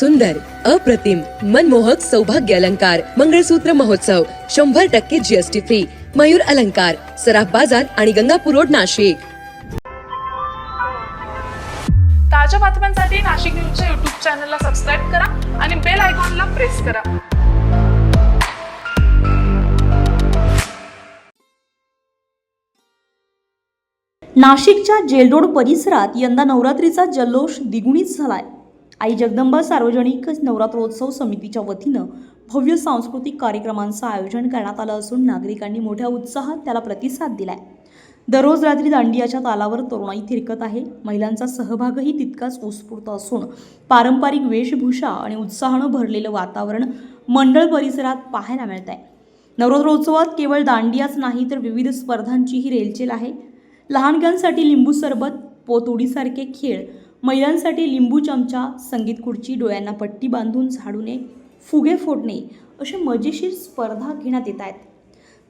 सुंदर अप्रतिम मनमोहक सौभाग्य अलंकार मंगळसूत्र महोत्सव शंभर टक्के जीएसटी फ्री मयूर अलंकार सराफ बाजार आणि गंगापूर रोड नाशिक. ताज्या बातम्यांसाठी नाशिक न्यूजच्या युट्यूब चॅनलला सबस्क्राईब करा आणि बेल आयकॉनला प्रेस करा. नाशिकच्या जेलरोड परिसरात यंदा नवरात्रीचा जल्लोष द्विगुणित झालाय. आई जगदंबा सार्वजनिक नवरात्रोत्सव समितीच्या वतीनं भव्य सांस्कृतिक कार्यक्रमांचं आयोजन करण्यात आलं असून नागरिकांनी मोठ्या उत्साहात त्याला प्रतिसाद दिलाय. दररोज रात्री दांडियाच्या तालावर तरुणाई थिरकत आहे. महिलांचा सहभागही तितकाच उत्स्फूर्त असून पारंपरिक वेशभूषा आणि उत्साहानं भरलेलं वातावरण मंडळ परिसरात पाहायला मिळत आहे नवरात्रोत्सवात केवळ दांडियाच नाही तर विविध स्पर्धांचीही रेलचेल आहे. लहानग्यांसाठी लिंबू सरबत पोतोडीसारखे खेळ महिलांसाठी लिंबू चमचा संगीत खुर्ची डोळ्यांना पट्टी बांधून झाडूने फुगे फोडणे अशा मजेशीर स्पर्धा घेण्यात येत आहेत.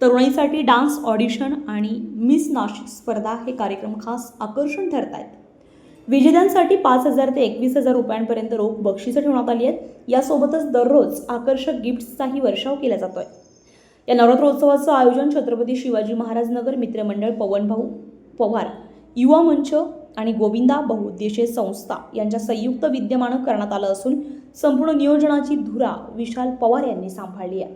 तरुणाईसाठी डान्स ऑडिशन आणि मिस नाशिक स्पर्धा हे कार्यक्रम खास आकर्षण ठरत आहेत. विजेत्यांसाठी पाच हजार ते एकवीस हजार रुपयांपर्यंत रोख बक्षिसं ठेवण्यात आली आहेत. यासोबतच दररोज आकर्षक गिफ्ट्सचाही वर्षाव केला जातोय. या नवरात्रोत्सवाचं आयोजन छत्रपती शिवाजी महाराज नगर मित्रमंडळ पवनभाऊ पवार युवा मंच आणि गोविंदा बहुउद्देशीय संस्था यांच्या संयुक्त विद्यमानं करण्यात आलं असून संपूर्ण नियोजनाची धुरा विशाल पवार यांनी सांभाळली आहे.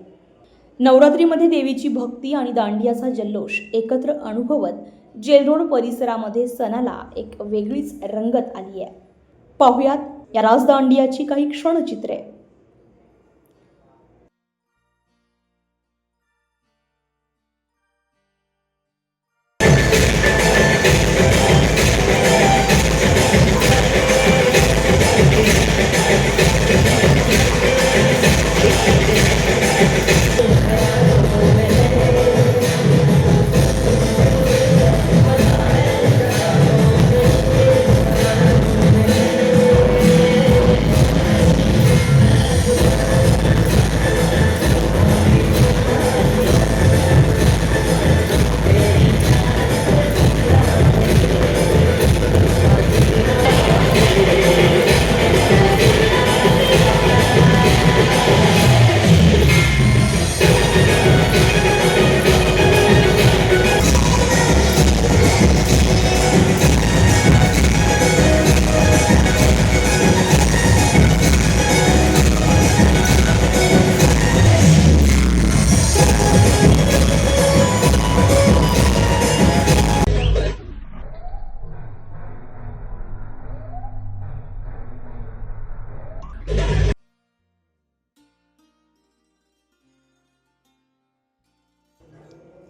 नवरात्रीमध्ये देवीची भक्ती आणि दांडियाचा जल्लोष एकत्र अनुभवत जेलरोड परिसरामध्ये सणाला एक वेगळीच रंगत आली आहे. पाहुयात या राजदांडियाची काही क्षणचित्रे.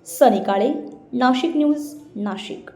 सनी काळे नाशिक न्यूज नाशिक.